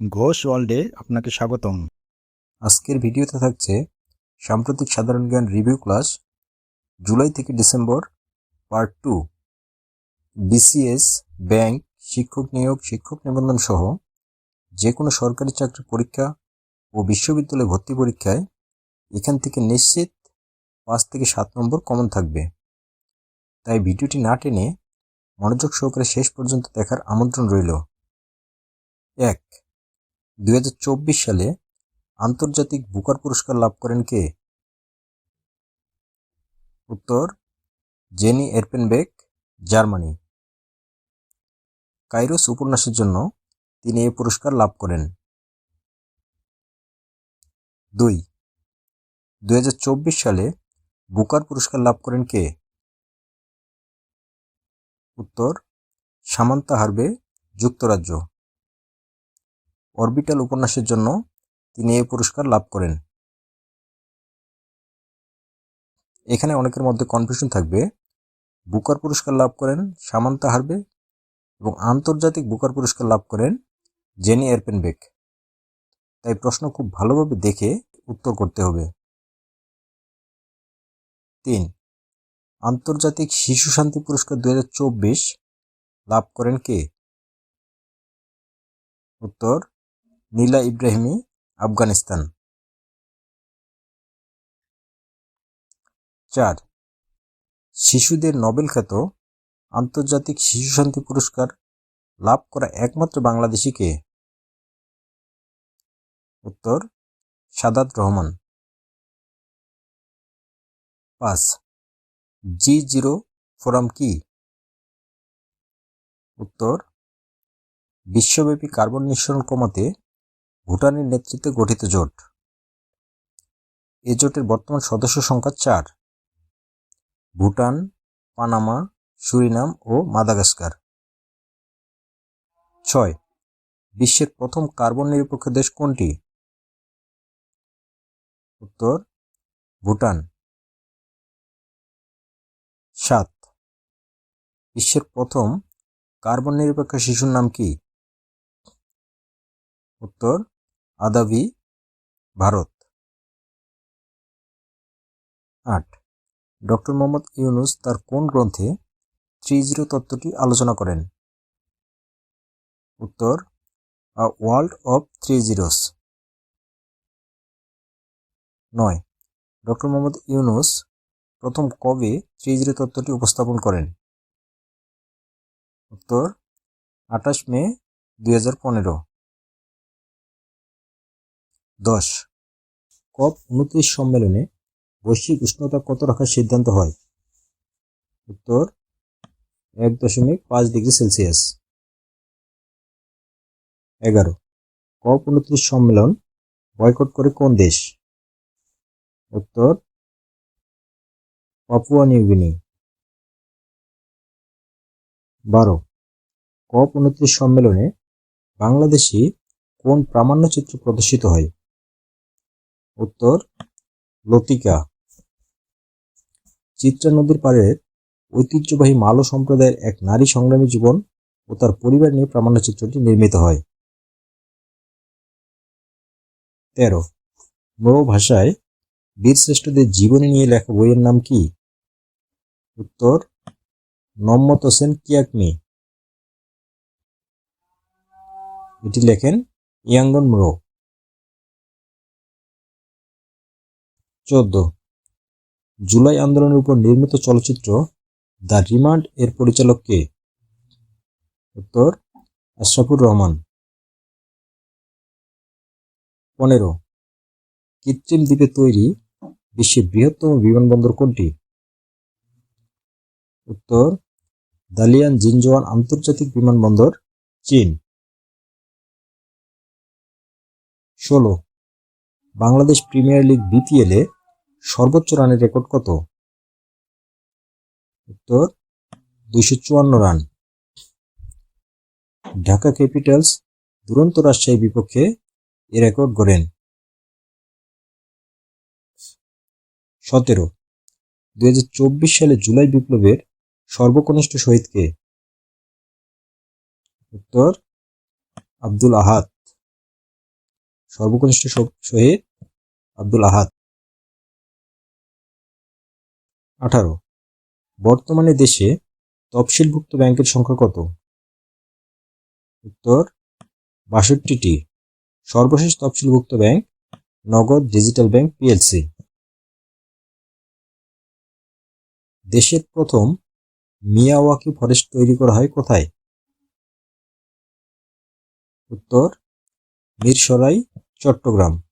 ঘোষ ওয়ার্ল্ডে আপনাকে স্বাগতম। আজকের ভিডিওতে থাকছে সাম্প্রতিক সাধারণ জ্ঞান রিভিউ ক্লাস, জুলাই থেকে December, part two. BCS bank, শিক্ষক নিয়োগ, শিক্ষক নিবন্ধন সহ যে কোনো সরকারি চাকরির পরীক্ষা ও বিশ্ববিদ্যালয় ভর্তি পরীক্ষায় এখান থেকে নিশ্চিত পাঁচ থেকে সাত নম্বর কমন থাকবে। তাই ভিডিওটি না টেনে মনোযোগ সহকারে শেষ পর্যন্ত দেখার আমন্ত্রণ রইল। এক দুই হাজার চব্বিশ সালে আন্তর্জাতিক বুকার পুরস্কার লাভ করেন কে? উত্তর, জেনি এরপেনবেক জার্মানি। কাইরোস উপন্যাসের জন্য তিনি এই পুরস্কার লাভ করেন। দুই দুই সালে বুকার পুরস্কার লাভ করেন কে? উত্তর, সামান্তা হারবে, যুক্তরাজ্য। অরবিটাল উপন্যাসের জন্য তিনি এই পুরস্কার লাভ করেন। এখানে অনেকের মধ্যে কনফিউশন থাকবে। বুকার পুরস্কার লাভ করেন সামান্তা হারবে এবং আন্তর্জাতিক বুকার পুরস্কার লাভ করেন জেনি এরপেনবেক। তাই প্রশ্ন খুব ভালোভাবে দেখে উত্তর করতে হবে। তিন, আন্তর্জাতিক শিশু শান্তি পুরস্কার দুই হাজার চব্বিশ লাভ করেন কে? উত্তর নীলা ইব্রাহিমি, আফগানিস্তান। চার, শিশুদের নোবেল খ্যাত আন্তর্জাতিক শিশু শান্তি পুরস্কার লাভ করা একমাত্র বাংলাদেশি কে? উত্তর, সাদাত রহমান। পাঁচ, জি জিরো ফোরাম কি? উত্তর, বিশ্বব্যাপী কার্বন নিঃসরণ কমাতে ভুটানের নেতৃত্বে গঠিত জোট। এ জোটের বর্তমান সদস্য সংখ্যা চার। ভুটান, পানামা, সুরিনাম ও মাদাগাস্কার। ছয়। বিশ্বের প্রথম কার্বন নিরপেক্ষ দেশ কোনটি? উত্তর, ভুটান। সাত। বিশ্বের প্রথম কার্বন নিরপেক্ষ শিশুর নাম কি? উত্তর আদাবি, ভারত। আট। ডক্টর মোহাম্মদ ইউনুস তার কোন গ্রন্থে থ্রি জিরো তত্ত্বটি আলোচনা করেন? উত্তর, a world of three zeros নয়। ডক্টর মোহাম্মদ ইউনুস প্রথম কবে থ্রি জিরো তত্ত্বটি উপস্থাপন করেন? উত্তর, আঠাশ মে দুই হাজার পনেরো। দশ। কপ উনত্রিশ সম্মেলনে বৈশ্বিক উষ্ণতা কত রাখার সিদ্ধান্ত হয়? উত্তর, এক দশমিক পাঁচ ডিগ্রি সেলসিয়াস। এগারো। কপ উনত্রিশ সম্মেলন বয়কট করে কোন দেশ? উত্তর, পাপুয়া নিউগিনি বারো। কপ উনত্রিশ সম্মেলনে বাংলাদেশি কোন প্রামাণ্যচিত্র প্রদর্শিত হয়? উত্তর, লতিকা। চিত্রা নদীর পাড়ের ঐতিহ্যবাহী মালো সম্প্রদায়ের এক নারী সংগ্রামী জীবন ও তার পরিবার নিয়ে প্রামাণ্যচিত্রটি নির্মিত হয়। তেরো, মৌ ভাষায় বীরশ্রেষ্ঠদের জীবনী নিয়ে লেখা বইয়ের নাম কি? উত্তর, নম্মত হোসেন কিয়াকনি এটি লেখেন ইয়াঙ্গন ম্রো চোদ্দ। জুলাই আন্দোলনের উপর নির্মিত চলচ্চিত্র দ্য রিমান্ড এর পরিচালক কে? উত্তর, আশরাফুর রহমান। পনেরো। কৃত্রিম দ্বীপে তৈরি বিশ্বের বৃহত্তম বিমানবন্দর কোনটি? উত্তর, দালিয়ান জিনজোয়ান আন্তর্জাতিক বিমানবন্দর, চীন। ষোলো। বাংলাদেশ প্রিমিয়ার লিগ বিপিএল এ সর্বোচ্চ রানের রেকর্ড কত? উত্তর, দুইশো চুয়ান্ন রান। ঢাকা ক্যাপিটালস দুরন্ত রাজশাহী বিপক্ষে এ রেকর্ড গড়েন। সতেরো, দুই সালে জুলাই বিপ্লবের সর্বকনিষ্ঠ শহীদকে? উত্তর, আব্দুল আহাদ। সর্বকনিষ্ঠ শহীদ আব্দুল আহাদ। আঠারো। বর্তমানে দেশে তফসিলভুক্ত ব্যাংকের সংখ্যা কত? উত্তর, বাষট্টিটি। সর্বশেষ তফসিলভুক্ত bank Nagad digital bank PLC. দেশের প্রথম মিয়াওয়াকি ফরেস্ট তৈরি করা হয় কোথায়? উত্তর, মিরসরাই, চট্টগ্রাম।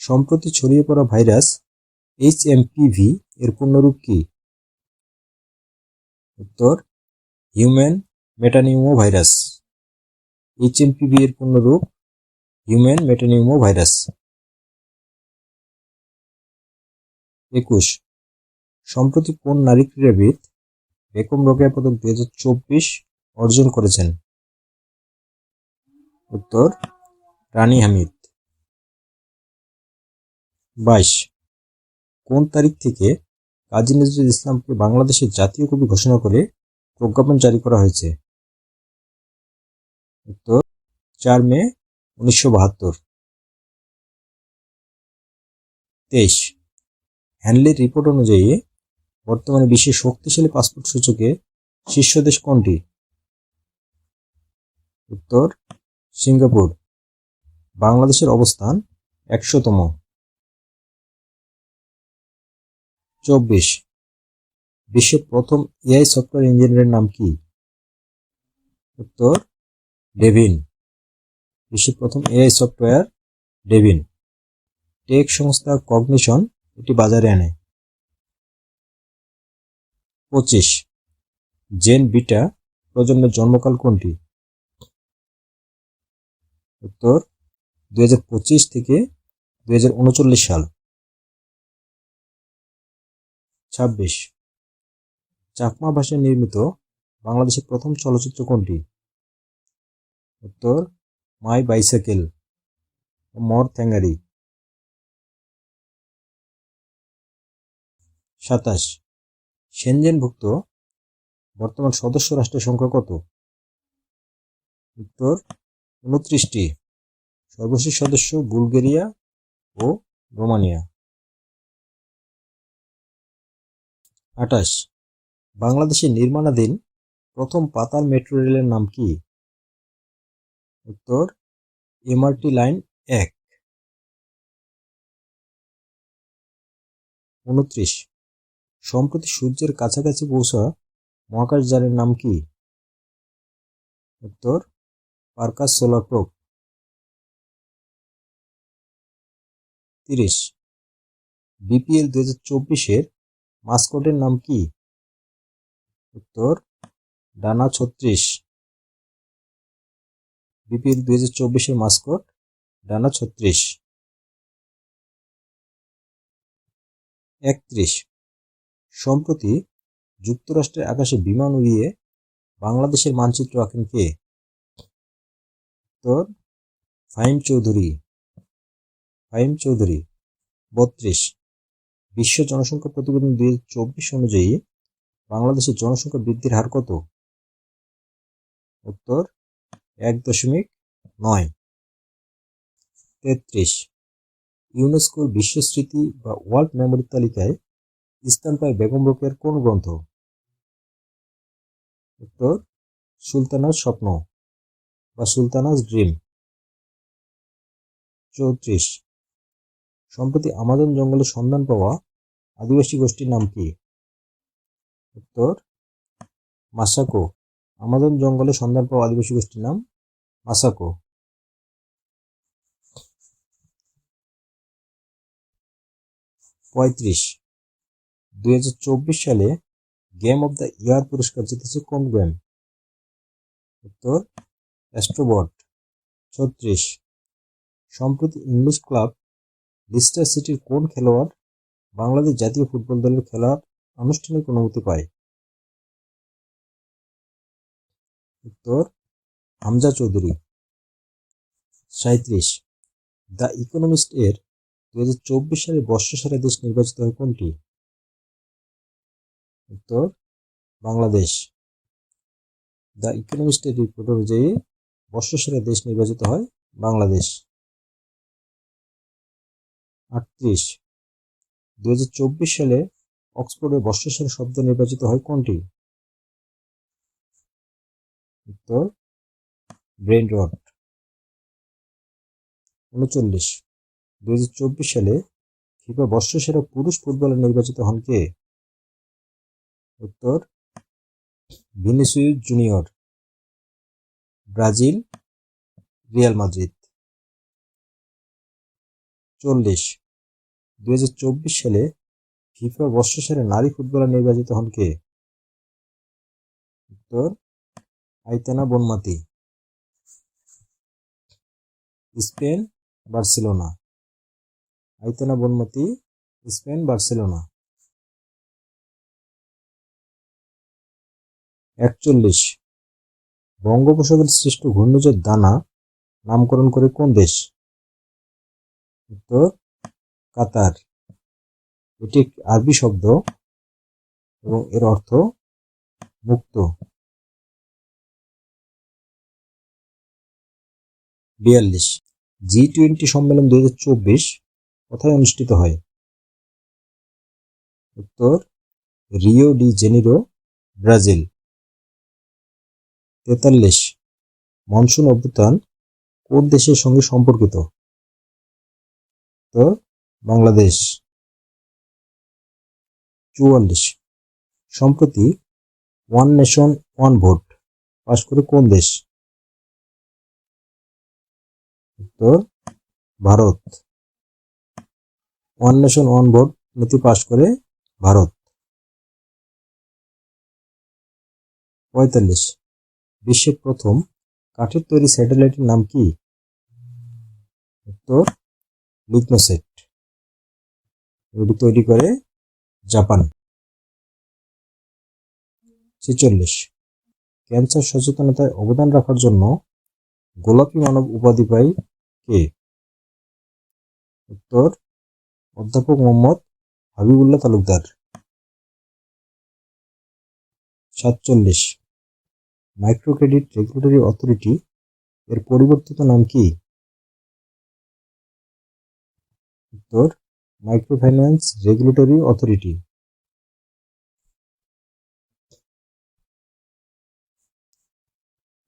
সম্প্রতি ছড়িয়ে পড়া ভাইরাস এইচ এইচএমপিভি এর পূর্ণরূপ কি? উত্তর human metapneumo virus H HMPV এর পূর্ণরূপ হিউম্যান মেটানিউমো ভাইরাস একুশ, সম্প্রতি কোন নারী ক্রীড়াবিদ বেকম রোকেয়া পদক দুই হাজার চব্বিশ অর্জন করেছেন? উত্তর, রানী হামিদ। বাইশ। কোন তারিখ থেকে কাজী নজরুল ইসলামকে বাংলাদেশের জাতীয় কবি ঘোষণা করে প্রজ্ঞাপন জারি করা হয়েছে? উত্তর, চার মে উনিশশো বাহাত্তর। তেইশ। হ্যানলির রিপোর্ট অনুযায়ী বর্তমানে বিশ্বের শক্তিশালী পাসপোর্ট সূচকে শীর্ষ দেশ কোনটি? উত্তর, সিঙ্গাপুর। বাংলাদেশের অবস্থান একশোতম। চব্বিশ। বিশ্বের প্রথম এআই সফটওয়্যার ইঞ্জিনিয়ারের নাম কি? উত্তর, ডেভিন। বিশ্বের প্রথম এআই সফটওয়্যার, ডেভিন। টেক সংস্থা কগনিশন এটি বাজারে আনে। পঁচিশ, জেন বিটা প্রজন্মের জন্মকাল কোনটি? উত্তর, দুই হাজার পঁচিশ থেকে দু হাজার উনচল্লিশ সাল। ছাব্বিশ। চাকমা ভাষায় নির্মিত বাংলাদেশের প্রথম চলচ্চিত্র কোনটি? উত্তর, মাই বাইসাইকেল, মর থ্যাঙ্গারি সাতাশ। সেনজেনভুক্ত বর্তমান সদস্য রাষ্ট্রের সংখ্যা কত? উত্তর, উনত্রিশটি। সর্বশেষ সদস্য বুলগেরিয়া ও রোমানিয়া। আঠাশ। বাংলাদেশের নির্মাণাধীন প্রথম পাতাল মেট্রো রেলের নাম কি? উত্তর, এমআরটি লাইন এক। উনত্রিশ। সম্প্রতি সূর্যের কাছাকাছি পৌঁছা মহাকাশযানের নাম কি? উত্তর পার্কাস সোলার প্রোব তিরিশ। বিপিএল দু হাজার চব্বিশের মাস্কটের নাম কি? উত্তর, ডানা ছত্রিশ। বিপিএল দুই হাজার চব্বিশের মাস্কট, ডানা ছত্রিশ। একত্রিশ। সম্প্রতি যুক্তরাষ্ট্রের আকাশে বিমান উড়িয়ে বাংলাদেশের মানচিত্র আঁকেন কে? উত্তর, ফাহিম চৌধুরী। ফাহিম চৌধুরী, বত্রিশ। বিশ্ব জনসংখ্যা প্রতিবেদন দুই হাজার চব্বিশ অনুযায়ী বাংলাদেশের জনসংখ্যা বৃদ্ধির হার কত? উত্তর, এক দশমিক নয়। তেত্রিশ। ইউনেস্কোর বিশ্ব স্মৃতি বা ওয়ার্ল্ড মেমোরি তালিকায় স্থান পায় বেগম রোকেয়ার কোন গ্রন্থ? উত্তর, সুলতানার স্বপ্ন বা সুলতানাস ড্রিম। চৌত্রিশ। সম্প্রতি আমাজন জঙ্গলে সন্ধান পাওয়া আদিবাসী গোষ্ঠীর নাম কি? উত্তর, মাসাকো। আমাজন জঙ্গলে সন্ধান পাওয়া আদিবাসী গোষ্ঠীর নাম মাসাকো। পঁয়ত্রিশ, দুই হাজার চব্বিশ সালে গেম অব দ্য ইয়ার পুরস্কার জিতেছে কোন গেম উত্তর অ্যাস্ট্রোবট ছত্রিশ, সম্প্রতি ইংলিশ ক্লাব লিস্টার সিটির কোন খেলোয়াড় বাংলাদেশ জাতীয় ফুটবল দলের খেলার আনুষ্ঠানিক অনুমতি পায়? উত্তর, হামজা চৌধুরী। সাঁত্রিশ দ্য ইকোনমিস্ট এর দুই হাজার চব্বিশ সালে বর্ষসেরা দেশ নির্বাচিত হয় কোনটি? উত্তর, বাংলাদেশ। দ্য ইকোনমিস্টের রিপোর্ট অনুযায়ী বর্ষসেরা দেশ নির্বাচিত হয় বাংলাদেশ। আটত্রিশ। দু সালে অক্সফোর্ডে বর্ষসেরা শব্দ নির্বাচিত হয় কোনটি? উত্তর ব্রেন রট উনচল্লিশ দু সালে ফিফা বর্ষসেরা পুরুষ ফুটবলার নির্বাচিত হন কে? উত্তর, Vinicius junior. Brazil, Real Madrid. চল্লিশ। দুই হাজার চব্বিশ সালে ফিফা বর্ষসেরা নারী ফুটবলার নির্বাচিত হন কে? উত্তর Aitana Bonmati. Spain, Barcelona. Aitana Bonmati, Spain, Barcelona. একচল্লিশ। বঙ্গোপসাগরের সৃষ্ট ঘূর্ণিঝড় দানা নামকরণ করে কোন দেশ? উত্তর কাতার। এটি একটি আরবি শব্দ এবং এর অর্থ মুক্ত। বিয়াল্লিশ। জি টোয়েন্টি সম্মেলন দুই হাজার চব্বিশ কোথায় অনুষ্ঠিত হয়? উত্তর, রিও ডি জেনিরো, ব্রাজিল। তেতাল্লিশ। মনসুন অভ্যুত্থান কোন দেশের সঙ্গে সম্পর্কিত? উত্তর বাংলাদেশ। চুয়াল্লিশ। সম্প্রতি one nation one vote pass করে কোন দেশ? উত্তর Bharat. One nation one vote নীতি পাশ করে ভারত। পঁয়তাল্লিশ। বিশ্বের প্রথম কাঠের তৈরি স্যাটেলাইটের নাম কি? উত্তর লিগনোসেট এটি তৈরি করে জাপান। ছেচল্লিশ। ক্যান্সার সচেতনতায় অবদান রাখার জন্য গোলাপী মানব উপাধি পায় কে? উত্তর, অধ্যাপক মোহাম্মদ হাবিবুল্লাহ তালুকদার। সাতচল্লিশ। মাইক্রো ক্রেডিট রেগুলেটরি অথরিটি এর পরিবর্তিত নাম কি? উত্তর মাইক্রো ফাইন্যান্স রেগুলেটরি অথরিটি।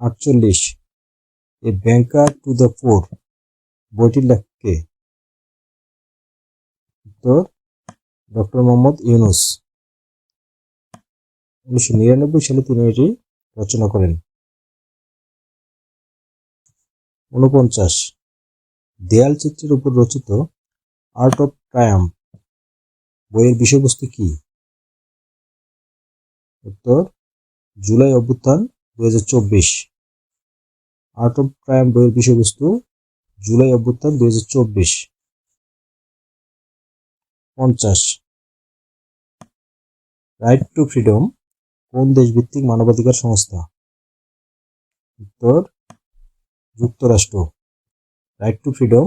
আটচল্লিশ, a banker to the poor বইটির লেখকে উত্তর, ডক্টর মোহাম্মদ ইউনুস। উনিশশো নিরানব্বই সালে তিনি এটি রচনা করেন। উনপঞ্চাশ দেয়াল চিত্রের উপর রচিত আর্ট অফ ট্রায়াম্প বইয়ের বিষয়বস্তু কি? উত্তর, জুলাই অভ্যুত্থান দু হাজার চব্বিশ। আর্ট অফ ট্রায়াম্প বইয়ের বিষয়বস্তু, জুলাই অভ্যুত্থান দু হাজার চব্বিশ। পঞ্চাশ। রাইট টু ফ্রিডম কোন দেশভিত্তিক মানবাধিকার সংস্থা? উত্তর, যুক্তরাষ্ট্র। Right two freedom